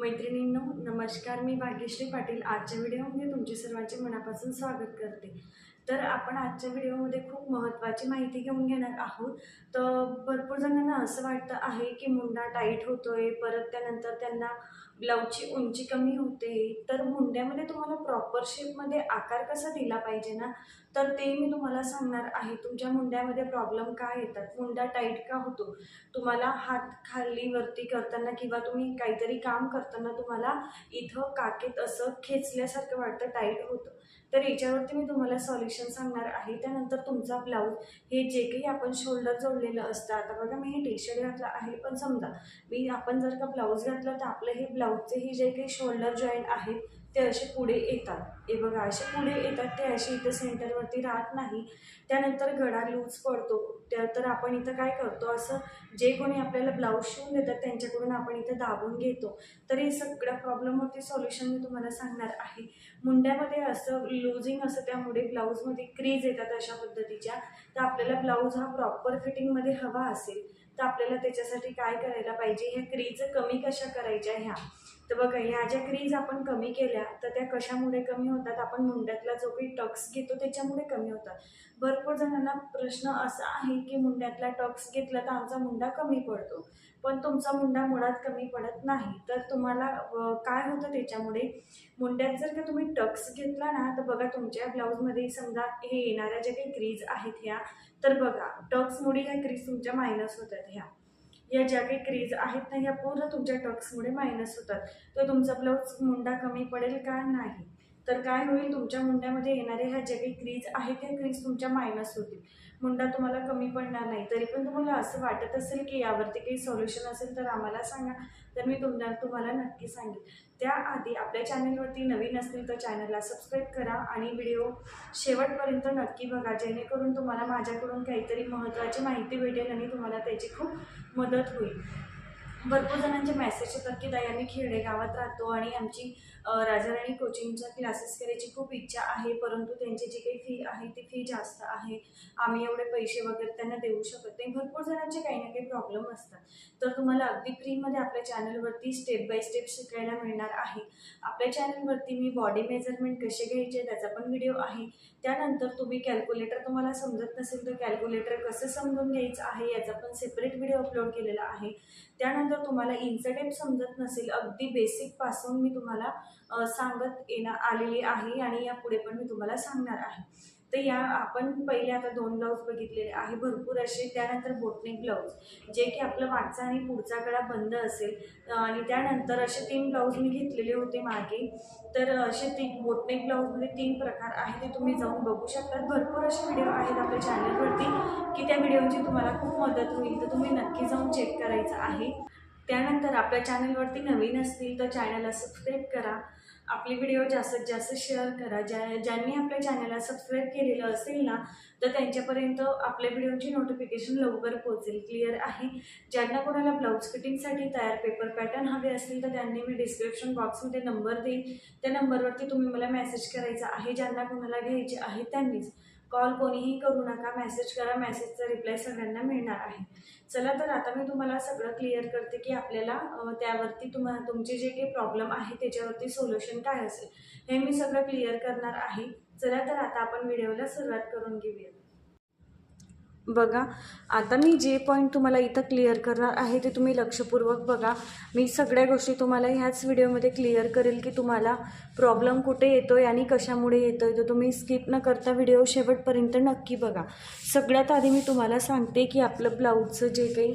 मैत्रिणींनो नमस्कार. मी भाग्यश्री पाटील. आजच्या व्हिडिओमध्ये तुमचे सर्वांचे मनापासून स्वागत करते. तर आपण आजच्या व्हिडिओमध्ये खूप महत्त्वाची माहिती घेऊन घेणार आहोत. तर भरपूर जणांना असं वाटतं आहे की मुंडा टाईट होतो आहे परत त्यानंतर त्यांना ब्लाऊजची उंची कमी होते तर मुंड्यामध्ये तुम्हाला प्रॉपर शेपमध्ये आकार कसा दिला पाहिजे ना तर ते मी तुम्हाला सांगणार आहे. तुमच्या मुंड्यामध्ये प्रॉब्लेम काय येतात? मुंडा टाईट का होतो? तुम्हाला हात खाली वरती करताना किंवा तुम्ही काहीतरी काम करताना तुम्हाला इथं काकेत असं खेचल्यासारखं वाटतं टाईट होतं. तर याच्यावरती मी तुम्हाला सॉल्युशन सांगणार आहे. त्यानंतर तुमचा ब्लाऊज हे जे काही आपण शोल्डर जोडलेलं असतं आता बघा मी हे टी शर्ट घातलं आहे पण समजा मी आपण जर का ब्लाऊज घातलं तर आपलं हे ब्लाऊजचे हे जे काही शोल्डर जॉईंट आहेत ते असे पुढे येतात. हे बघा असे पुढे येतात ते असे इथं सेंटरवरती राहत नाही. त्यानंतर गळा लूज पडतो. त्या तर आपण इथं काय करतो? असं जे कोणी आपल्याला ब्लाऊज शिवून देतात त्यांच्याकडून आपण इथं दाबून घेतो. तर हे सगळ्या प्रॉब्लेमवरती सोल्युशन मी तुम्हाला सांगणार आहे. मुंड्यामध्ये असं लूजिंग असं त्यामुळे ब्लाऊजमध्ये क्रीज येतात अशा पद्धतीच्या. तर आपल्याला ब्लाऊज हा प्रॉपर फिटिंगमध्ये हवा असेल तर आपल्याला त्याच्यासाठी काय करायला पाहिजे? ह्या क्रीज कमी कशा करायच्या ह्या? तर बघा ह्या ज्या क्रीज आपण कमी केल्या तर त्या कशामुळे कमी होतात? आपण मुंड्यातला जो काही टक्स घेतो त्याच्यामुळे कमी होतात. भरपूर जणांना प्रश्न असा आहे की मुंड्यातला टक्स घेतला तर आमचा मुंडा कमी पडतो. पण तुमचा मुंडा मुळात कमी पडत नाही. तर तुम्हाला काय होतं त्याच्यामुळे? मुंड्यात जर का तुम्ही टक्स घेतला ना तर बघा तुमच्या ब्लाऊजमध्ये समजा हे येणाऱ्या ज्या काही क्रीज आहेत ह्या तर बघा टक्समुळे ह्या क्रीज तुमच्या मायनस होतात ह्या. या ज्या काही क्रीज आहेत ना या पूर्ण तुमच्या टक्समुळे मायनस होतात. तर तुमचा ब्लाऊज मुंडा कमी पडेल का? नाही. तर काय होईल तुमच्या मुंड्यामध्ये येणारे ह्या ज्या काही क्रीज आहेत त्या क्रीज तुमच्या मायनस होतील. मुंडा तुम्हाला कमी पडणार नाही. तरी पण तुम्हाला असं वाटत असेल की यावरती काही सोल्युशन असेल तर आम्हाला सांगा. तर मी तुमच्या तुम्हाला नक्की सांगेन. त्याआधी आपल्या चॅनलवरती नवीन असतील तर चॅनलला सबस्क्राईब करा आणि व्हिडिओ शेवटपर्यंत नक्की बघा. जेणेकरून तुम्हाला माझ्याकडून काहीतरी महत्त्वाची माहिती भेटेल आणि तुम्हाला त्याची खूप मदत होईल. भरपूर जणांचे मेसेज येतात की ताई आम्ही खेडेगावात राहतो आणि आमची राजाराणी कोचिंगच्या क्लासेस करायची खूप इच्छा आहे परंतु त्यांची जी काही फी आहे ती फी जास्त आहे. आम्ही एवढे पैसे वगैरे त्यांना देऊ शकत नाही. भरपूर जणांचे काही ना काही प्रॉब्लेम असतात. तर तुम्हाला अगदी फ्रीमध्ये आपल्या चॅनलवरती स्टेप बाय स्टेप शिकायला मिळणार आहे. आपल्या चॅनलवरती मी बॉडी मेजरमेंट कसे घ्यायचे त्याचा पण व्हिडिओ आहे. त्यानंतर तुम्ही कॅल्क्युलेटर तुम्हाला समजत नसेल तर कॅल्क्युलेटर कसं समजून घ्यायचं आहे याचा पण सेपरेट व्हिडिओ अपलोड केलेला आहे. त्यानंतर तुम्हाला इन्सिडेंट समजत नसेल अगदी बेसिकपासून मी तुम्हाला सांगत येणार आलेली आहे आणि यापुढे पण मी तुम्हाला सांगणार आहे. तर या आपण पहिले आता दोन ब्लाऊज बघितलेले आहे. भरपूर असे त्यानंतर बोटनेक ब्लाऊज जे की आपलं मागचा आणि पुढचा गळा बंद असेल. आणि त्यानंतर असे तीन ब्लाऊज मी घेतलेले होते मागे. तर असे तीन बोटनेक ब्लाऊजमध्ये तीन प्रकार आहेत ते तुम्ही जाऊन बघू शकतात भरपूर असे व्हिडिओ आहेत आपल्या चॅनलवरती की त्या व्हिडिओची तुम्हाला खूप मदत होईल. तर तुम्ही नक्की जाऊन चेक करायचं आहे. त्यानंतर आपल्या चॅनलवरती नवीन असतील तर चॅनलला सबस्क्राईब करा. आपले व्हिडिओ जास्तीत जास्त शेअर करा. ज्या ज्यांनी आपल्या चॅनलला सबस्क्राईब केलेलं असेल ना तर त्यांच्यापर्यंत आपल्या व्हिडिओची नोटिफिकेशन लवकर पोहोचेल. क्लिअर आहे? ज्यांना कोणाला ब्लाऊज फिटिंगसाठी तयार पेपर पॅटर्न हवे असतील तर त्यांनी मी डिस्क्रिप्शन बॉक्समध्ये नंबर देईन. त्या नंबरवरती तुम्ही मला मेसेज करायचा आहे. ज्यांना कोणाला घ्यायचे आहे त्यांनीच. कॉल कोणीही करू नका. मेसेज करा मेसेजचा रिप्लाय सगळ्यांना मिळणार आहे. चला तर आता मी तुम्हाला सगळं क्लिअर करते की आपल्याला त्यावरती तुम्हा तुमचे जे काही प्रॉब्लेम आहे त्याच्यावरती सोल्युशन काय असेल हे मी सगळं क्लिअर करणार आहे. चला तर आता आपण व्हिडिओला सुरुवात करून घेऊया. बघा. आता मी जे पॉईंट तुम्हाला इथं क्लिअर करणार आहे ते तुम्ही लक्षपूर्वक बघा. मी सगळ्या गोष्टी तुम्हाला ह्याच व्हिडिओमध्ये क्लिअर करेल की तुम्हाला प्रॉब्लेम कुठे येतो आहे आणि कशामुळे येतो आहे तर तुम्ही स्किप न करता व्हिडिओ शेवटपर्यंत नक्की बघा. सगळ्यात आधी मी तुम्हाला सांगते की आपलं ब्लाऊजचं जे काही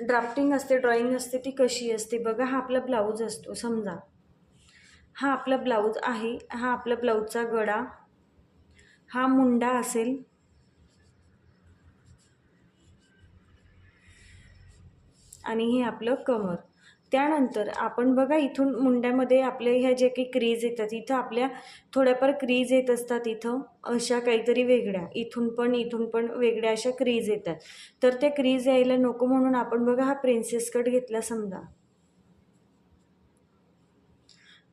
ड्राफ्टिंग असते ड्रॉइंग असते ती कशी असते. बघा हा आपला ब्लाऊज असतो. समजा हा आपला ब्लाऊज आहे. हा आपला ब्लाऊजचा गळा हा मुंडा असेल आणि हे आपलं कमर. त्यानंतर आपण बघा इथून मुंड्यामध्ये आपले ह्या जे काही क्रीज येतात इथं आपल्या थोड्याफार क्रीज येत असतात इथं अशा काहीतरी वेगळ्या. इथून पण इथून पण वेगळ्या अशा क्रीज येतात. तर त्या क्रीज यायला नको म्हणून आपण बघा हा प्रिन्सेस कट घेतला समजा.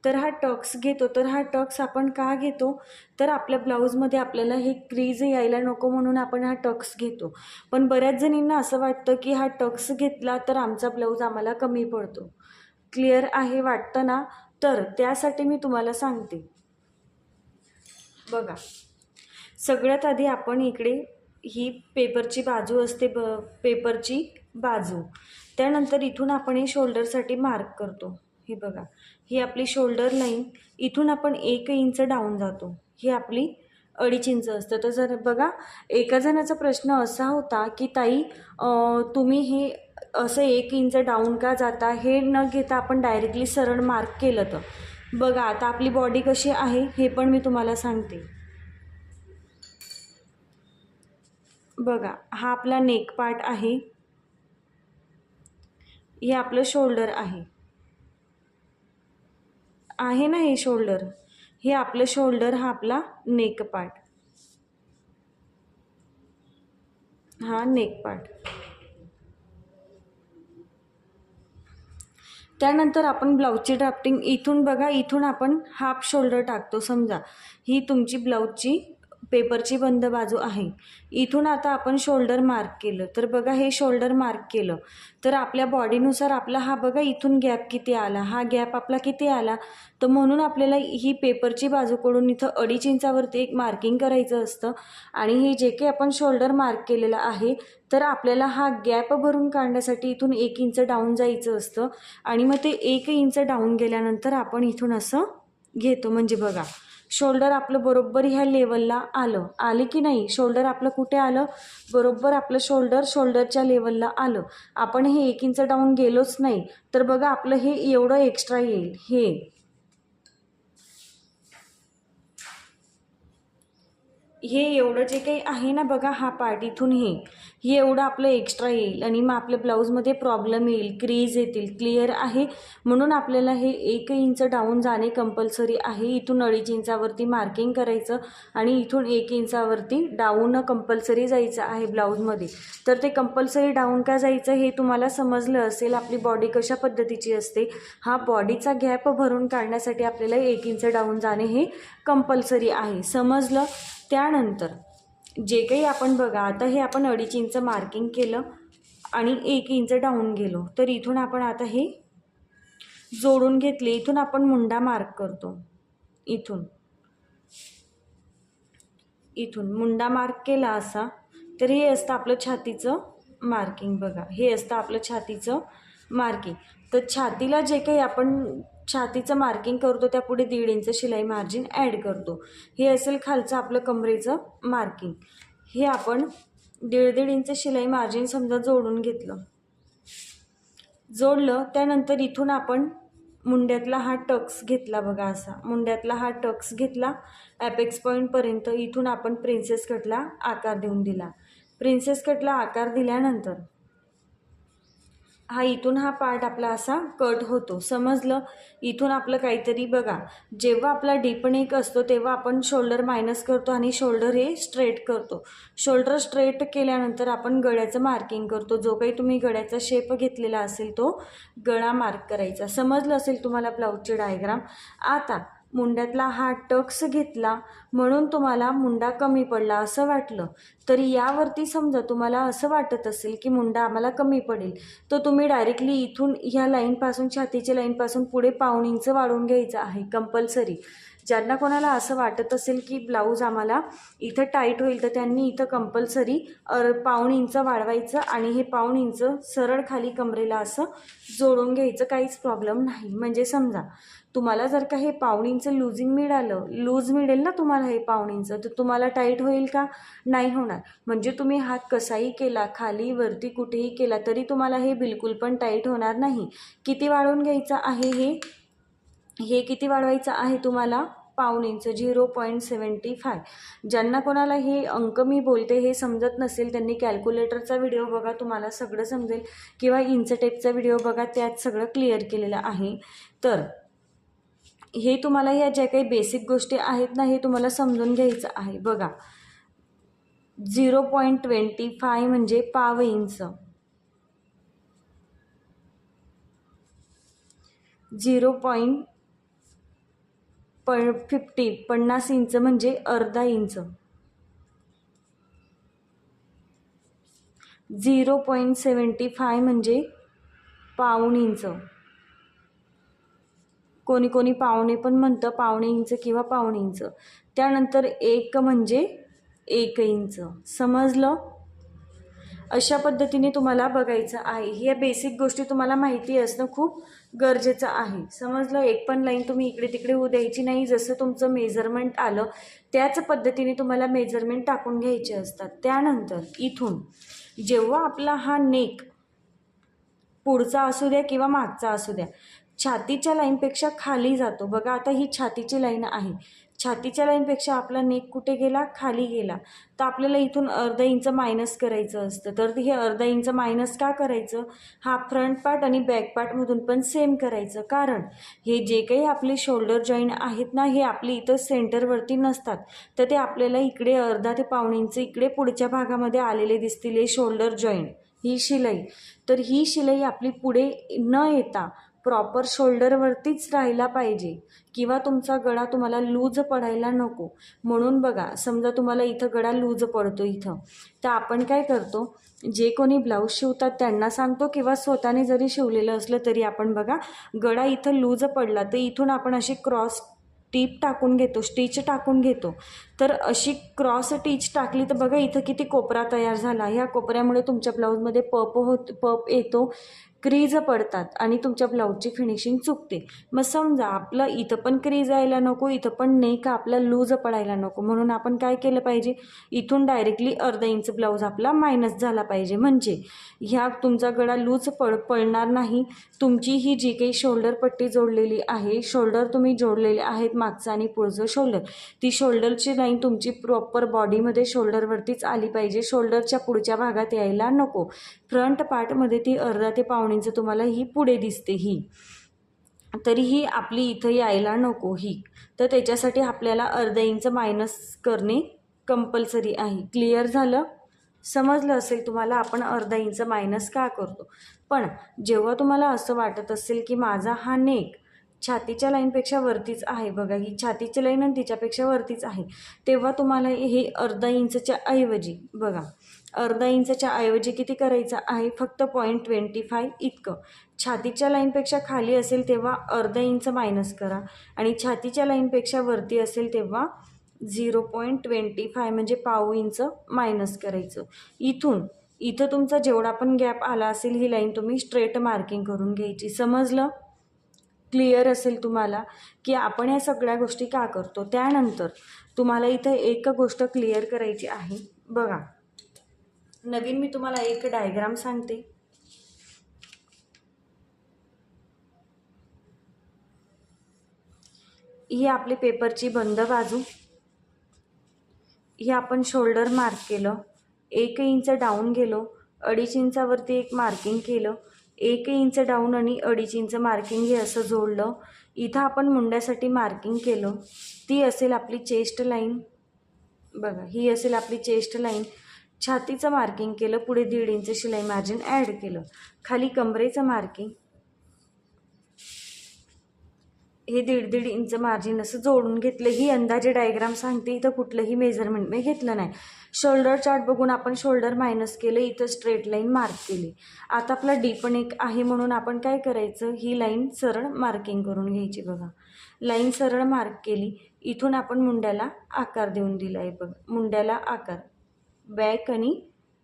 तर हा टक्स घेतो. तर हा टक्स आपण का घेतो? तर आपल्या ब्लाऊजमध्ये आपल्याला हे क्रीज यायला नको म्हणून आपण हा टक्स घेतो. पण बऱ्याच जणींना असं वाटतं की हा टक्स घेतला तर आमचा ब्लाऊज आम्हाला कमी पडतो. क्लिअर आहे वाटतं ना? तर त्यासाठी मी तुम्हाला सांगते. बघा. सगळ्यात आधी आपण इकडे ही पेपरची बाजू असते ब पेपरची बाजू. त्यानंतर इथून आपण हे शोल्डरसाठी मार्क करतो. हे बघा. ही आपली शोल्डर लाईन इथून आपण एक इंच डाऊन जातो. ही आपली अडीच इंच असतं. तर जर बघा एका जणाचा प्रश्न असा होता की ताई तुम्ही हे असं एक इंच डाऊन का जाता? हे न घेता आपण डायरेक्टली सरळ मार्क केलं तर. बघा आता आपली बॉडी कशी आहे हे पण मी तुम्हाला सांगते. बघा हा आपला नेक पार्ट आहे. हे आपलं शोल्डर आहे. आहे ना हे शोल्डर? हे आपलं शोल्डर हा आपला नेक पार्ट. हा नेक पार्ट. त्यानंतर आपण ब्लाऊजची ड्राफ्टिंग इथून बघा इथून आपण हाफ शोल्डर टाकतो. समजा ही तुमची ब्लाऊजची पेपरची बंद बाजू आहे. इथून आता आपण शोल्डर मार्क केलं. तर बघा हे शोल्डर मार्क केलं. तर आपल्या बॉडीनुसार आपला हा बघा इथून गॅप किती आला हा गॅप आपला किती आला? तर म्हणून आपल्याला ही पेपरची बाजूकडून इथं अडीच इंचावरती एक मार्किंग करायचं असतं. आणि हे जे काही आपण शोल्डर मार्क केलेलं आहे तर आपल्याला हा गॅप भरून काढण्यासाठी इथून एक इंच डाऊन जायचं असतं. आणि मग ते एक इंच डाऊन गेल्यानंतर आपण इथून असं घेतो. म्हणजे बघा शोल्डर आपलं बरोबर ह्या लेवलला आलं. आले की नाही? शोल्डर आपलं कुठे आलं? बरोबर आपलं शोल्डर शोल्डरच्या लेवलला आलं. आपण हे एक इंच डाऊन गेलोच नाही. तर बघा आपलं हे एवढं एक्स्ट्रा येईल. हे हे एवढं जे काही आहे ना बघा हा पार्ट इथून हे. हे एवढं आपलं एक्स्ट्रा येईल आणि मग आपल्या ब्लाऊजमध्ये प्रॉब्लेम येईल क्रीज येतील क्लिअर आहे. म्हणून आपल्याला हे एक इंच डाऊन जाणे कंपल्सरी आहे. इथून अडीच इंचावरती मार्किंग करायचं आणि इथून एक इंचावरती डाऊन कंपल्सरी जायचं आहे ब्लाऊजमध्ये तर ते कंपल्सरी डाऊन का जायचं हे तुम्हाला समजलं असेल आपली बॉडी कशा पद्धतीची असते हा बॉडीचा गॅप भरून काढण्यासाठी आपल्याला एक इंच डाऊन जाणे हे कंपल्सरी आहे. समजलं? त्यानंतर जे काही आपण बघा आता हे आपण अडीच इंच मार्किंग केलं आणि एक इंच डाऊन गेलो. तर इथून आपण आता हे जोडून घेतले. इथून आपण मुंडा मार्क करतो. इथून. इथून. मुंडा मार्क केला असा. तर हे असतं आपलं छातीचं मार्किंग बघा. हे असतं आपलं छातीचं मार्किंग तर छातीला जे काही आपण छातीचं मार्किंग करतो त्यापुढे दीड इंच शिलाई मार्जिन ॲड करतो. हे असेल खालचं आपलं कमरेचं मार्किंग हे आपण दीड दीड इंच शिलाई मार्जिन समजा जोडून घेतलं. जोडलं त्यानंतर इथून आपण मुंड्यातला हा टक्स घेतला बघा असा. मुंड्यातला हा टक्स घेतला ॲपेक्स पॉईंटपर्यंत इथून आपण प्रिन्सेस कटला आकार देऊन दिला. प्रिन्सेस कटला आकार दिल्यानंतर हा इथून हा पार्ट आपला असा कट होतो. समजलं? इथून आपलं काहीतरी बघा. जेव्हा आपला डीपण एक असतो तेव्हा आपण शोल्डर मायनस करतो आणि शोल्डर हे स्ट्रेट करतो. शोल्डर स्ट्रेट केल्यानंतर आपण गळ्याचं मार्किंग करतो. जो काही तुम्ही गळ्याचा शेप घेतलेला असेल तो गळा मार्क करायचा. समजलं असेल तुम्हाला ब्लाऊजची डायग्राम? आता मुंड्यातला हा टक्स घेतला म्हणून तुम्हाला मुंडा कमी पडला असं वाटलं. तरी यावरती समजा तुम्हाला असं वाटत असेल की मुंडा आम्हाला कमी पडेल तर तुम्ही डायरेक्टली इथून ह्या लाईनपासून छातीच्या लाईनपासून पुढे पाऊण इंच वाढवून घ्यायचं आहे कंपल्सरी ज्यांना कोणाला असं वाटत असेल की ब्लाऊज आम्हाला इथं टाईट होईल तर त्यांनी इथं कंपल्सरी अर पाऊण इंच वाढवायचं आणि हे पाऊण इंच सरळ खाली कमरेला असं जोडून घ्यायचं काहीच प्रॉब्लेम नाही. म्हणजे समजा तुम्हाला जर का हे पाऊण इंच लुझिंग मिळालं लूज मिळेल ना तुम्हाला हे पाऊण इंच तर तुम्हाला टाईट होईल का? नाही होणार. म्हणजे तुम्ही हात कसाही केला खाली वरती कुठेही केला तरी तुम्हाला हे बिलकुल पण टाईट होणार नाही. किती वाढवून घ्यायचं आहे हे? हे किती वाढवायचं आहे तुम्हाला? पाऊण inch zero point seventy five. ज्यांना कोणाला हे अंक मी बोलते हे समजत नसेल त्यांनी कॅल्क्युलेटरचा व्हिडिओ बघा तुम्हाला सगळं समजेल. किंवा इंच टेपचा व्हिडिओ बघा त्यात सगळं क्लिअर केलेलं आहे. तर हे तुम्हाला ह्या ज्या काही बेसिक गोष्टी आहेत ना हे तुम्हाला समजून घ्यायचं आहे. बघा. झिरो पॉईंट ट्वेंटी फाय म्हणजे पाव इंच झिरो पॉईंट प फिफ्टी पन्नास इंच म्हणजे अर्धा inch. Zero point seventy five म्हणजे पाऊण इंच. कोणी कोणी पावणे पण म्हणतं पावणे इंच किंवा पावणे इंच. त्यानंतर एक म्हणजे एक इंच. समजलं? अशा पद्धतीने तुम्हाला बघायचं आहे. ह्या बेसिक गोष्टी तुम्हाला माहिती असणं खूप गरजेचं आहे. समजलं? एक पण लाईन तुम्ही इकडे तिकडे होऊ द्यायची नाही. जसं तुमचं मेजरमेंट आलं त्याच पद्धतीने तुम्हाला मेजरमेंट टाकून घ्यायचे असतात. त्यानंतर इथून जेव्हा आपला हा नेक पुढचा असू द्या किंवा मागचा असू द्या छातीच्या लाईनपेक्षा खाली जातो. बघा आता ही छातीची लाईन आहे. छातीच्या लाईनपेक्षा आपला नेक कुठे गेला? खाली गेला. तर आपल्याला इथून अर्धा इंच मायनस करायचं असतं. तर हे अर्धा इंच मायनस का करायचं? हा फ्रंट पार्ट आणि बॅक पार्टमधून पण सेम करायचं. कारण हे जे काही आपले शोल्डर जॉईंट आहेत ना हे आपले इथं सेंटरवरती नसतात. तर ते आपल्याला इकडे अर्धा ते पावणे इंच इकडे पुढच्या भागामध्ये आलेले दिसतील हे शोल्डर जॉईंट ही शिलाई. तर ही शिलाई आपली पुढे न येता प्रॉपर शोल्डरवरतीच राहायला पाहिजे किंवा तुमचा गळा तुम्हाला लूज पडायला नको. म्हणून बघा समजा तुम्हाला इथं गळा लूज पडतो इथं. तर आपण काय करतो जे कोणी ब्लाऊज शिवतात त्यांना सांगतो किंवा स्वतःने जरी शिवलेलं असलं तरी आपण बघा गळा इथं लूज पडला तर इथून आपण अशी क्रॉस टीप टाकून घेतो स्टिच टाकून घेतो. तर अशी क्रॉस टीच टाकली तर बघा इथं किती कोपरा तयार झाला. ह्या कोपऱ्यामुळे तुमच्या ब्लाऊजमध्ये पप होत पप येतो क्रीज पडतात आणि तुमच्या ब्लाऊजची फिनिशिंग चुकते. मग समजा आपलं इथं पण क्रीज यायला नको इथं पण नेक आपला लूज पडायला नको. म्हणून आपण काय केलं पाहिजे? इथून डायरेक्टली अर्धा इंच ब्लाऊज आपला मायनस झाला पाहिजे. म्हणजे ह्या तुमचा गळा लूज पड पडणार नाही. तुमची ही जी काही शोल्डर पट्टी जोडलेली आहे शोल्डर तुम्ही जोडलेले आहेत मागचं आणि पुढचं शोल्डर ती शोल्डरची लाईन तुमची प्रॉपर बॉडीमध्ये शोल्डरवरतीच आली पाहिजे. शोल्डरच्या पुढच्या भागात यायला नको. फ्रंट पार्टमध्ये ती अर्धा ते पाहुणींचं तुम्हाला ही पुढे दिसते ही. तरीही आपली इथं यायला नको ही. तर त्याच्यासाठी आपल्याला अर्धा इंच मायनस करणे कंपल्सरी आहे. क्लिअर झालं? समजलं असेल तुम्हाला आपण अर्धा इंच मायनस का करतो? पण जेव्हा तुम्हाला असं वाटत असेल की माझा हा नेक छातीच्या लाईनपेक्षा वरतीच आहे बघा. ही छातीची लाईन आणि तिच्यापेक्षा वरतीच आहे. तेव्हा तुम्हाला हे अर्धा इंचच्या ऐवजी बघा. अर्धा इंचच्या ऐवजी किती करायचं आहे? फक्त पॉईंट ट्वेंटी फाय इतकं. छातीच्या लाईनपेक्षा खाली असेल तेव्हा अर्धा इंच मायनस करा. आणि छातीच्या लाईनपेक्षा वरती असेल तेव्हा झिरो पॉईंट ट्वेंटी फाय म्हणजे पाव इंच मायनस करायचं. इथून इथं तुमचा जेवढा पण गॅप आला असेल ही लाईन तुम्ही स्ट्रेट मार्किंग करून घ्यायची. समजलं? क्लिअर असेल तुम्हाला की आपण या सगळ्या गोष्टी का करतो? त्यानंतर तुम्हाला इथं एक गोष्ट क्लिअर करायची आहे. बघा. नवीन मी तुम्हाला एक डायग्राम सांगते. ही आपली पेपरची बंद बाजू. ही आपण शोल्डर मार्क केलं. एक इंच डाऊन गेलो. अडीच इंचावरती एक मार्किंग केलं. एक इंच डाऊन आणि अडीच इंच मार्किंग हे असं जोडलं. इथं आपण मुंड्यासाठी मार्किंग केलं. ती असेल आपली चेस्ट लाईन बघा ही असेल आपली चेस्ट लाईन छातीचं मार्किंग केलं पुढे दीड इंच शिलाई मार्जिन ॲड केलं. खाली कमरेचं मार्किंग हे दीड दीड इंच मार्जिन असं जोडून घेतलं. ही अंदाजे डायग्राम सांगते इथं कुठलंही मेजरमेंट मी घेतलं नाही. शोल्डर चार्ट बघून आपण शोल्डर मायनस केलं इथं स्ट्रेट लाईन मार्क केली. आता आपला डी पण एक आहे म्हणून आपण काय करायचं? ही लाईन सरळ मार्किंग करून घ्यायची बघा. लाईन सरळ मार्क केली इथून आपण मुंड्याला आकार देऊन दिला आहे बघा. मुंड्याला आकार. बॅक आणि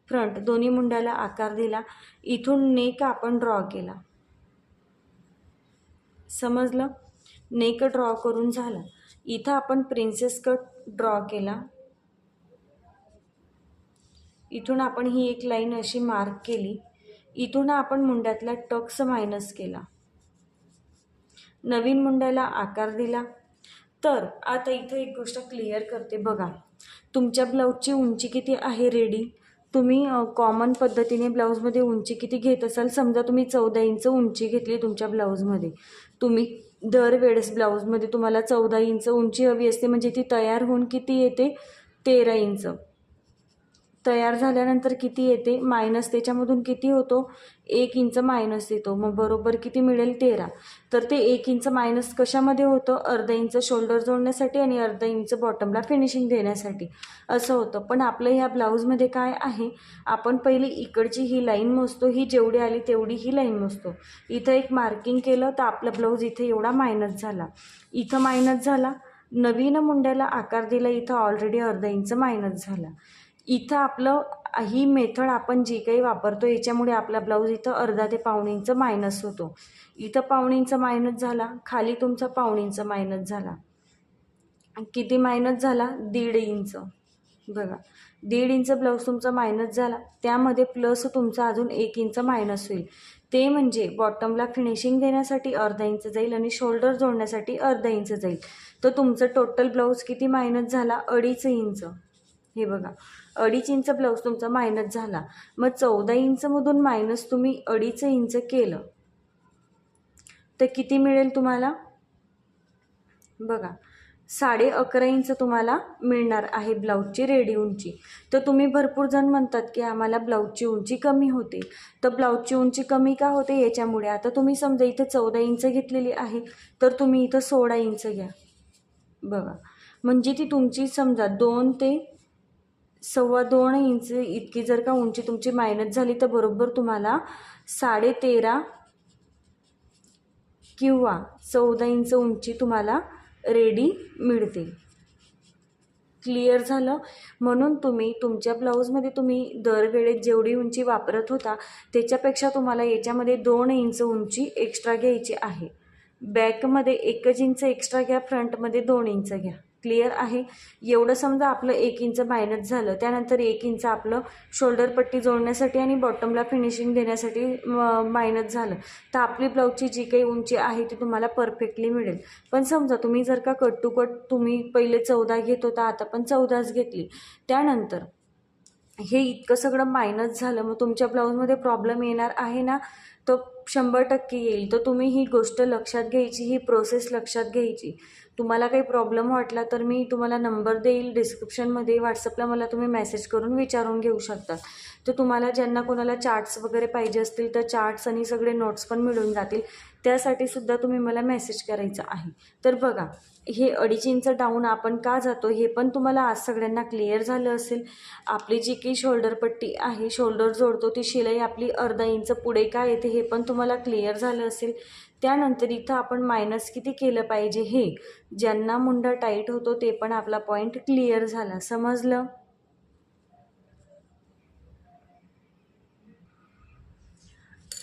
फ्रंट दोन्ही मुंड्याला आकार दिला. इथून नेक आपण ड्रॉ केला. समजलं? नेक ड्रॉ करून झाला. इथं आपण प्रिन्सेस कट ड्रॉ केला. इथून आपण ही एक लाईन अशी मार्क केली. इथून आपण मुंड्यातला टक्स मायनस केला. नवीन मुंड्याला आकार दिला. तर आता इथं एक गोष्ट क्लिअर करते बघा. तुमच्या ब्लाऊजची उंची किती आहे रेडी तुम्ही कॉमन पद्धतीने ब्लाऊजमध्ये उंची किती घेत असाल? समजा तुम्ही चौदा इंच उंची घेतली तुमच्या ब्लाऊजमध्ये तुम्ही दरवेळेस ब्लाऊजमध्ये तुम्हाला चौदा इंच उंची हवी असते म्हणजे ती तयार होऊन किती येते? तेरा इंच. तयार झाल्यानंतर किती येते? मायनस त्याच्यामधून किती होतो? एक इंच मायनस येतो. मग बरोबर किती मिळेल? तेरा. तर ते एक इंच मायनस कशामध्ये होतं? अर्धा इंच शोल्डर जोडण्यासाठी आणि अर्धा इंच बॉटमला फिनिशिंग देण्यासाठी. असं होतं. पण आपलं ह्या ब्लाऊजमध्ये काय आहे? आपण पहिली इकडची ही लाईन मोजतो. ही जेवढी आली तेवढी ही लाईन मोजतो. इथं एक मार्किंग केलं तर आपला ब्लाऊज इथे एवढा मायनस झाला. इथं मायनस झाला. नवीन मुंड्याला आकार दिला. इथं ऑलरेडी अर्धा इंच मायनस झाला. इथं आपलं ही मेथड आपण जी काही वापरतो याच्यामुळे आपला ब्लाऊज इथं अर्धा ते पाऊण इंच मायनस होतो. इथं पाऊण इंच मायनस झाला खाली तुमचा पाऊण इंच मायनस झाला. किती मायनस झाला? दीड इंच. बघा दीड इंच ब्लाऊज तुमचा मायनस झाला त्यामध्ये प्लस तुमचा अजून एक इंच मायनस होईल. ते म्हणजे बॉटमला फिनिशिंग देण्यासाठी अर्धा इंच जाईल आणि शोल्डर जोडण्यासाठी अर्धा इंच जाईल. तर तुमचं टोटल ब्लाऊज किती मायनस झाला? अडीच इंच. हे बघा अडीच इंच ब्लाऊज तुमचा मायनस झाला. मग चौदा इंचमधून मायनस तुम्ही अडीच इंच केलं. तर किती मिळेल तुम्हाला? बघा साडे अकरा इंच तुम्हाला मिळणार आहे ब्लाऊजची रेडी उंची. तर तुम्ही भरपूर जण म्हणतात की आम्हाला ब्लाऊजची उंची कमी होते. तर ब्लाऊजची उंची कमी का होते याच्यामुळे? आता तुम्ही समजा इथं चौदा इंच घेतलेली आहे तर तुम्ही इथं सोळा इंच घ्या. बघा म्हणजे ती तुमची समजा दोन ते सव्वा दोन इंच इतकी जर का उंची तुमची मायनस झाली तर बरोबर तुम्हाला साडे तेरा किंवा चौदा इंच उंची तुम्हाला रेडी मिळते. क्लिअर झालं? म्हणून तुम्ही तुमच्या ब्लाऊजमध्ये तुम्ही दरवेळेस जेवढी उंची वापरत होता त्याच्यापेक्षा तुम्हाला याच्यामध्ये दोन इंच उंची एक्स्ट्रा घ्यायची आहे. बॅकमध्ये एकच इंच एक्स्ट्रा घ्या फ्रंटमध्ये दोन इंच घ्या. क्लिअर आहे. एवढं समजा आपलं एक इंच मायनस झालं त्यानंतर एक इंच आपलं शोल्डर पट्टी जोडण्यासाठी आणि बॉटमला फिनिशिंग देण्यासाठी मायनस झालं. तर आपली ब्लाऊजची जी काही उंची आहे ती तुम्हाला परफेक्टली मिळेल. पण समजा तुम्ही जर का कट टू कट तुम्ही पहिले चौदा घेत होता आता पण चौदाच घेतली. त्यानंतर हे इतकं सगळं मायनस झालं मग तुमच्या ब्लाऊजमध्ये प्रॉब्लेम येणार आहे ना? तो शंभर टक्के येईल. तर तुम्ही ही गोष्ट लक्षात घ्यायची ही प्रोसेस लक्षात घ्यायची. तुम्हाला काही प्रॉब्लेम वाटला तर मी तुम्हाला नंबर देईल. डिस्क्रिप्शनमध्ये व्हॉट्सअपला मला तुम्ही मेसेज करून विचारून घेऊ शकता. तर तुम्हाला ज्यांना कोणाला चार्ट्स वगैरे पाहिजे असतील तर चार्ट्स आणि सगळे नोट्स पण मिळून जातील. त्यासाठी सुद्धा तुम्ही मला मेसेज करायचा आहे. तर बघा हे अडीच इंच डाऊन आपण का जातो हे पण तुम्हाला आज सगळ्यांना क्लिअर झालं असेल. आपली जी काही शोल्डर पट्टी आहे शोल्डर जोडतो ती शिलाई आपली अर्धा इंच पुढे का येते हे पण तुम्हाला क्लिअर झालं असेल. त्यानंतर इथं आपण मायनस किती केलं पाहिजे हे? ज्यांना मुंडा टाईट होतो ते पण आपला पॉईंट क्लिअर झाला. समजलं?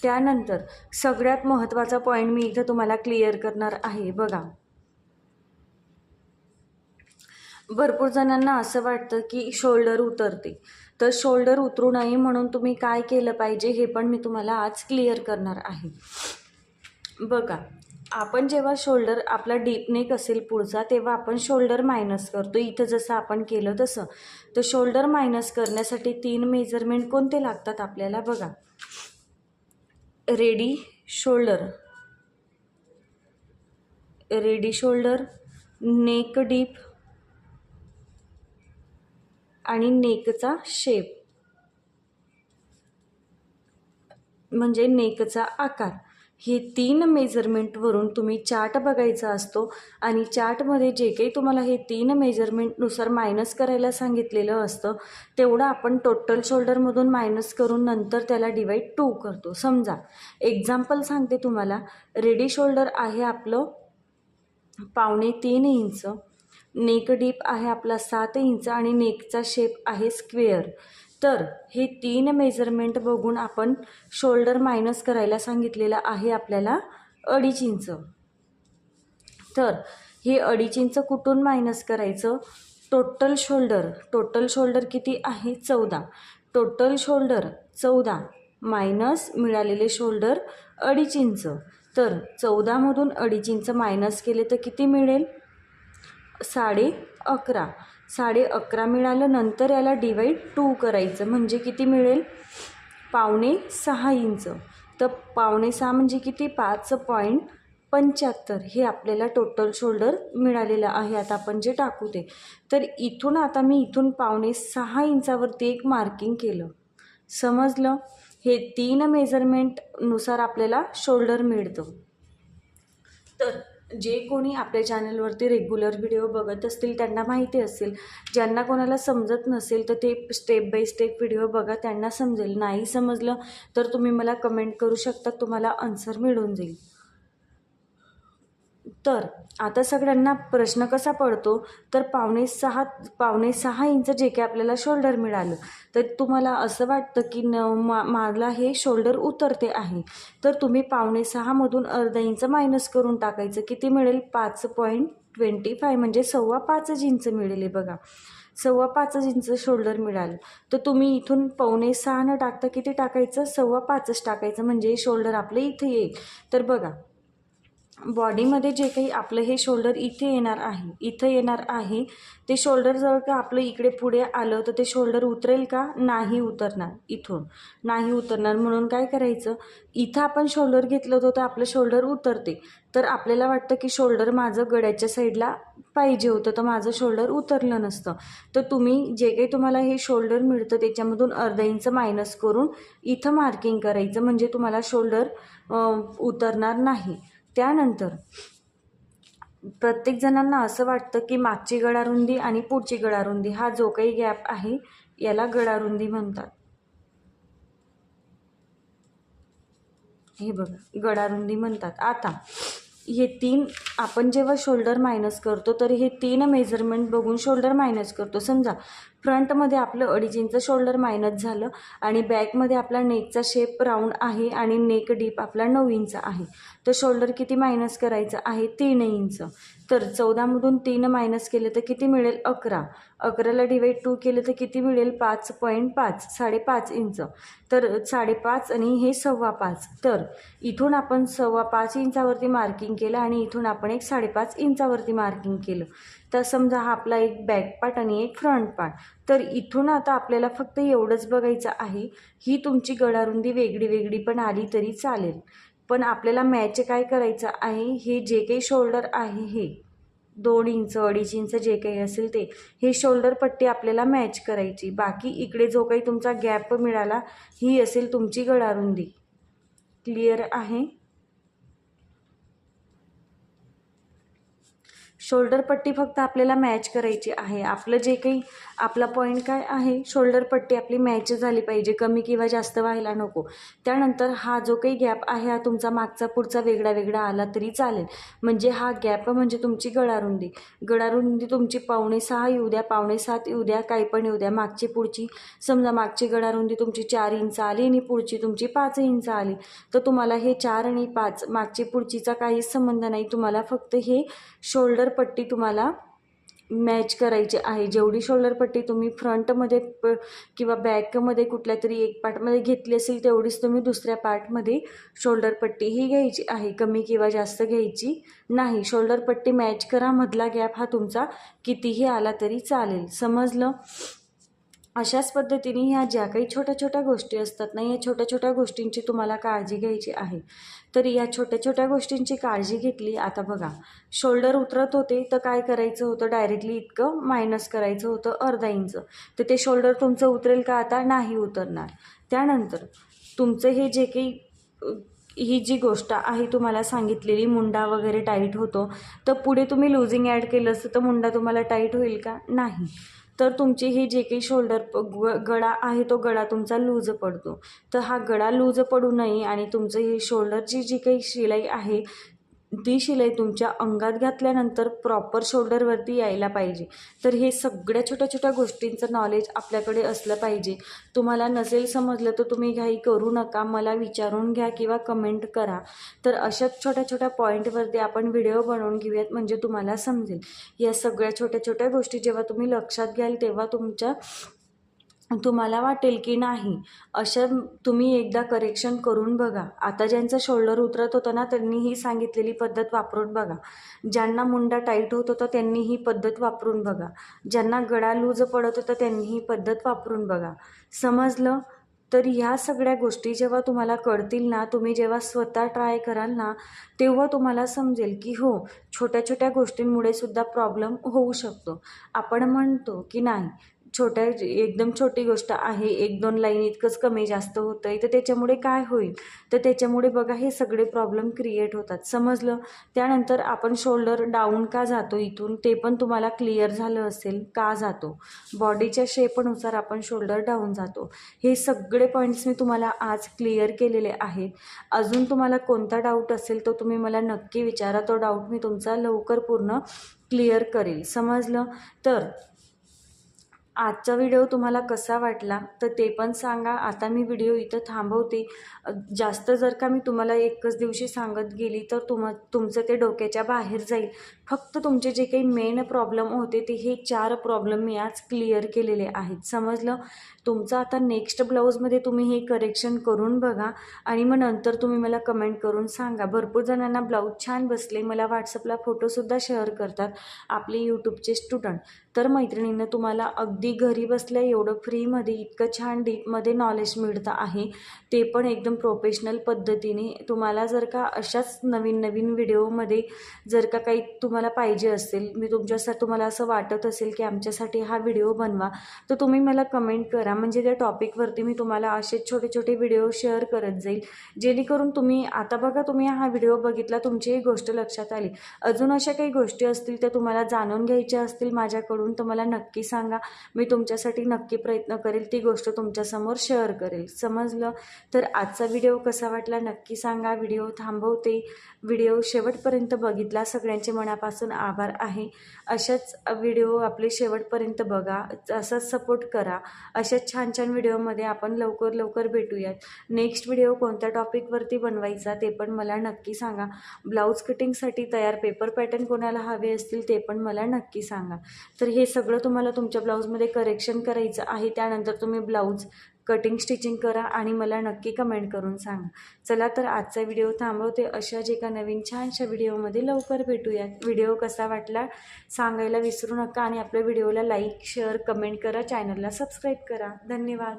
त्यानंतर सगळ्यात महत्त्वाचा पॉईंट मी इथं तुम्हाला क्लिअर करणार आहे. बघा. भरपूर जणांना असं वाटतं की शोल्डर उतरते. तर शोल्डर उतरू नये म्हणून तुम्ही काय केलं पाहिजे हे पण मी तुम्हाला आज क्लिअर करणार आहे. बघा आपण जेव्हा शोल्डर आपला डीप नेक असेल पुढचा तेव्हा आपण शोल्डर मायनस करतो. इथं जसं आपण केलं तसं. तर शोल्डर मायनस करण्यासाठी तीन मेजरमेंट कोणते लागतात आपल्याला बघा. Ready shoulder. Ready shoulder neck deep आणि नेकचा शेप. म्हणजे नेकचा आकार. हे तीन मेजरमेंटवरून तुम्ही चार्ट बघायचा असतो आणि चार्टमध्ये जे काही तुम्हाला हे तीन मेजरमेंटनुसार मायनस करायला सांगितलेलं असतं तेवढं आपण टोटल शोल्डरमधून मायनस करून नंतर त्याला डिवाईड टू करतो. समजा एक्झाम्पल सांगते तुम्हाला. रेडी शोल्डर आहे आपलं पावणे तीन इंच नेक डीप आहे आपला सात इंच आणि नेकचा शेप आहे स्क्वेअर तर हे तीन मेजरमेंट बघून आपण शोल्डर मायनस करायला सांगितलेलं आहे आपल्याला अडीच इंच. तर हे अडीच इंच कुठून मायनस करायचं? टोटल शोल्डर टोटल शोल्डर किती आहे? चौदा. टोटल शोल्डर चौदा मायनस मिळालेले शोल्डर अडीच इंच. तर चौदामधून अडीच इंच मायनस केले तर किती मिळेल? साडे अकरा. साडे अकरा मिळालं नंतर याला डिवाईड टू करायचं. म्हणजे किती मिळेल? पावणे सहा इंच. तर पावणे सहा म्हणजे किती? पाच पॉईंट पंच्याहत्तर. हे आपल्याला टोटल शोल्डर मिळालेलं आहे. आता आपण जे टाकू ते. तर इथून आता मी इथून पावणे सहा इंचावरती एक मार्किंग केलं. समजलं? हे तीन मेजरमेंटनुसार आपल्याला शोल्डर मिळतं. तर जे कोणी आपल्या चॅनलवरती रेग्युलर व्हिडिओ बघत असतील त्यांना माहिती असेल. ज्यांना कोणाला समजत नसेल तर ते स्टेप बाय स्टेप व्हिडिओ बघा त्यांना समजेल. नाही समजलं तर तुम्ही मला कमेंट करू शकता तुम्हाला आन्सर मिळून जाईल. तर आता सगळ्यांना प्रश्न कसा पडतो? तर पावणे सहा पावणे सहा इंच जे काही आपल्याला शोल्डर मिळालं. तर तुम्हाला असं वाटतं की न मा मला हे शोल्डर उतरते आहे. तर तुम्ही पावणे सहामधून अर्धा इंच मायनस करून टाकायचं. किती मिळेल? पाच पॉईंट ट्वेंटी फाय म्हणजे सव्वा पाचच इंच मिळेल हे बघा. सव्वा पाचच इंच शोल्डर मिळालं. तर तुम्ही इथून पावणे सहा न टाकता किती टाकायचं? सव्वा पाचच टाकायचं. म्हणजे शोल्डर आपलं इथे येईल. तर बघा बॉडीमध्ये जे काही आपलं हे शोल्डर इथे येणार आहे इथं येणार आहे ते शोल्डर जर का आपलं इकडे पुढे आलं तर ते शोल्डर उतरेल का? नाही उतरणार इथून. नाही उतरणार. म्हणून काय करायचं? इथं आपण शोल्डर घेतलं होतं तर आपलं शोल्डर उतरते. तर आपल्याला वाटतं की शोल्डर माझं गड्याच्या साईडला पाहिजे होतं तर माझं शोल्डर उतरलं नसतं. तर तुम्ही जे काही तुम्हाला हे शोल्डर मिळतं त्याच्यामधून अर्धा इंच मायनस करून इथं मार्किंग करायचं. म्हणजे तुम्हाला शोल्डर उतरणार नाही. त्यानंतर प्रत्येक जणांना असं वाटतं की मागची गळारुंदी आणि पुढची गळारुंदी हा जो काही गॅप आहे याला गळारुंदी म्हणतात. हे बघा गळारुंदी म्हणतात. आता हे तीन आपण जेव्हा शोल्डर मायनस करतो तर हे तीन मेजरमेंट बघून शोल्डर मायनस करतो. समजा फ्रंटमध्ये आपलं अडीच इंच शोल्डर मायनस झालं आणि बॅकमध्ये आपला नेकचा शेप राऊंड आहे आणि नेक डीप आपला नऊ इंच आहे. तर शोल्डर किती मायनस करायचं आहे? तीन इंच. तर चौदामधून तीन मायनस केले तर किती मिळेल? अकरा. अकराला डिवाईड टू केलं तर किती मिळेल? पाच पॉईंट पाच साडेपाच इंच. तर साडेपाच आणि हे सव्वा पाच. तर इथून आपण सव्वा पाच इंचावरती मार्किंग केलं आणि इथून आपण एक साडेपाच इंचावरती मार्किंग केलं. तर समजा हा आपला एक बॅक पार्ट आणि एक फ्रंट पार्ट तर इथून आता आपल्याला फक्त एवढंच बघायचं आहे ही तुमची गळारुंदी वेगळी वेगळी पण आली तरी चालेल. पण आपल्याला मॅच काय करायचं आहे? हे जे काही शोल्डर आहे हे. दोन इंच अडीच इंच जे काही असेल ते. हे शोल्डर पट्टी आपल्याला मॅच करायची. बाकी इकडे जो काही तुमचा गॅप मिळाला ही असेल तुमची गळारुंदी क्लिअर आहे? शोल्डर पट्टी फक्त आपल्याला मॅच करायची आहे. आपलं जे काही आपला पॉईंट काय आहे शोल्डर पट्टी आपली मॅच झाली पाहिजे. कमी किंवा जास्त व्हायला नको. त्यानंतर हा जो काही गॅप आहे हा तुमचा मागचा पुढचा वेगळा वेगळा आला तरी चालेल. म्हणजे हा गॅप म्हणजे तुमची गळारुंदी गळारुंदी तुमची पावणे सहा येऊ द्या पावणे सात येऊ द्या काही पण येऊ द्या. मागची पुढची समजा मागची गळारुंदी तुमची चार इंच आली आणि पुढची तुमची पाच इंच आली. तर तुम्हाला हे चार आणि पाच मागची पुढचीचा काहीच संबंध नाही. तुम्हाला फक्त हे शोल्डर पट्टी तुम्हाला मॅच करायची आहे. जेवढी शोल्डर पट्टी तुम्ही फ्रंटमध्ये प किंवा बॅकमध्ये कुठल्या तरी एक पार्टमध्ये घेतली असेल तेवढीच तुम्ही दुसऱ्या पार्टमध्ये शोल्डर पट्टी ही घ्यायची आहे. कमी किंवा जास्त घ्यायची नाही. शोल्डर पट्टी मॅच करा मधला गॅप हा तुमचा कितीही आला तरी चालेल. समजलं? अशाच पद्धतीने ह्या ज्या काही छोट्या छोट्या गोष्टी असतात ना या छोट्या छोट्या गोष्टींची तुम्हाला काळजी घ्यायची आहे. तर या छोट्या छोट्या गोष्टींची काळजी घेतली. आता बघा शोल्डर उतरत होते तर काय करायचं होतं? डायरेक्टली इतकं मायनस करायचं होतं अर्धा इंच तर ते शोल्डर तुमचं उतरेल का आता? नाही उतरणार. त्यानंतर तुमचं हे जे काही ही जी गोष्ट आहे तुम्हाला सांगितलेली मुंडा वगैरे टाईट होतो तर पुढे तुम्ही लुझिंग ॲड केलं असतं तर मुंडा तुम्हाला टाईट होईल का? नाही. तर तुमचे हे जे काही शोल्डर प ग गळा आहे तो गळा तुमचा लूज पडतो. तर हा गळा लूज पडू नये आणि तुमचं हे शोल्डरची जी काही शिलाई आहे ती शिलाई तुमच्या अंगात घातल्यानंतर प्रॉपर शोल्डरवरती यायला पाहिजे. तर हे सगळ्या छोट्या छोट्या गोष्टींचं नॉलेज आपल्याकडे असलं पाहिजे. तुम्हाला नसेल समजलं तर तुम्ही घाई करू नका. मला विचारून घ्या किंवा कमेंट करा. तर अशाच छोट्या छोट्या पॉईंटवरती आपण व्हिडिओ बनवून घेऊयात म्हणजे तुम्हाला समजेल. या सगळ्या छोट्या छोट्या गोष्टी जेव्हा तुम्ही लक्षात घ्याल तेव्हा तुमच्या तुम्हाला वाटेल की नाही अशा तुम्ही एकदा करेक्शन करून बघा. आता ज्यांचं शोल्डर उतरत होतं ना त्यांनी ही सांगितलेली पद्धत वापरून बघा. ज्यांना मुंडा टाईट होत होता त्यांनी ही पद्धत वापरून बघा. ज्यांना गळा लूज पडत होतं त्यांनी ही पद्धत वापरून बघा. समजलं? तर ह्या सगळ्या गोष्टी जेव्हा तुम्हाला कळतील ना तुम्ही जेव्हा स्वतः ट्राय कराल ना तेव्हा तुम्हाला समजेल की हो छोट्या छोट्या गोष्टींमुळे सुद्धा प्रॉब्लेम होऊ शकतो. आपण म्हणतो की नाही छोट्या एकदम छोटी गोष्ट आहे एक दोन लाईन इतकंच कमी जास्त होतं आहे तर त्याच्यामुळे काय होईल? तर त्याच्यामुळे बघा हे सगळे प्रॉब्लेम क्रिएट होतात. समजलं? त्यानंतर आपण शोल्डर डाऊन का जातो इथून ते पण तुम्हाला क्लिअर झालं असेल का जातो? बॉडीच्या शेपनुसार आपण शोल्डर डाऊन जातो. हे सगळे पॉईंट्स मी तुम्हाला आज क्लिअर केलेले आहेत. अजून तुम्हाला कोणता डाऊट असेल तो तुम्ही मला नक्की विचारा. तो डाऊट मी तुमचा लवकर पूर्ण क्लिअर करेल. समजलं? तर आजचा व्हिडिओ तुम्हाला कसा वाटला तर ते पण सांगा. आता मी व्हिडिओ इथं थांबवते. जास्त जर का मी तुम्हाला एकच दिवशी सांगत गेली तर तुम तुमचं ते डोक्याच्या बाहेर जाईल. फक्त तुमचे जे काही मेन प्रॉब्लेम होते ते हे चार प्रॉब्लेम मी आज क्लिअर केलेले आहेत. समजलं? तुमचं आता नेक्स्ट ब्लाऊजमध्ये तुम्ही हे करेक्शन करून बघा आणि मग नंतर तुम्ही मला कमेंट करून सांगा. भरपूर जणांना ब्लाऊज छान बसले. मला व्हॉट्सअपला फोटोसुद्धा शेअर करतात आपले यूट्यूबचे स्टुडंट तर मैत्रिणींना तुम्हाला अगदी घरी बसल्या एवढं फ्रीमध्ये इतकं छान डीपमध्ये नॉलेज मिळतं आहे. ते पण एकदम प्रोफेशनल पद्धतीने. तुम्हाला जर का अशाच नवीन नवीन व्हिडिओमध्ये जर का काही तुम्हाला पाहिजे असतील मी तुमच्यासाठी तुम्हाला असं वाटत असेल की आमच्यासाठी हा व्हिडिओ बनवा तर तुम्ही मला कमेंट करा. म्हणजे त्या टॉपिकवरती मी तुम्हाला असे छोटे छोटे व्हिडिओ शेअर करत जाईल. जेणेकरून तुम्ही आता बघा तुम्ही हा व्हिडिओ बघितला तुमची ही गोष्ट लक्षात आली. अजून अशा काही गोष्टी असतील त्या तुम्हाला जाणून घ्यायच्या असतील माझ्याकडून तर मला नक्की सांगा. मी तुमच्यासाठी नक्की प्रयत्न करेल ती गोष्ट तुमच्यासमोर शेअर करेल. समजलं? तर आजचा व्हिडिओ कसा वाटला नक्की सांगा. व्हिडिओ थांबवते. व्हिडिओ शेवटपर्यंत बघितला. सगळ्यांचे मनापासून आभार आहे. अशाच व्हिडिओ आपले शेवटपर्यंत बघा. असाच सपोर्ट करा. अशाच छान छान व्हिडिओमध्ये आपण लवकर लवकर भेटूयात. नेक्स्ट व्हिडिओ कोणत्या टॉपिकवरती बनवायचा ते पण मला नक्की सांगा. ब्लाऊज कटिंगसाठी तयार पेपर पॅटर्न कोणाला हवे असतील ते पण मला नक्की सांगा. तर हे सगळं तुम्हाला तुमच्या ब्लाऊजमध्ये करेक्शन करायचं आहे. त्यानंतर तुम्ही ब्लाऊज कटिंग स्टिचिंग करा आणि मला नक्की कमेंट करून सांगा. चला तर आजचा व्हिडिओ थांबवते. अशाच एका नवीन छानशा व्हिडिओमध्ये लवकर भेटूयात. व्हिडिओ कसा वाटला सांगायला विसरू नका आणि आपल्या व्हिडिओला लाईक शेअर कमेंट करा. चॅनलला सबस्क्राईब करा. धन्यवाद.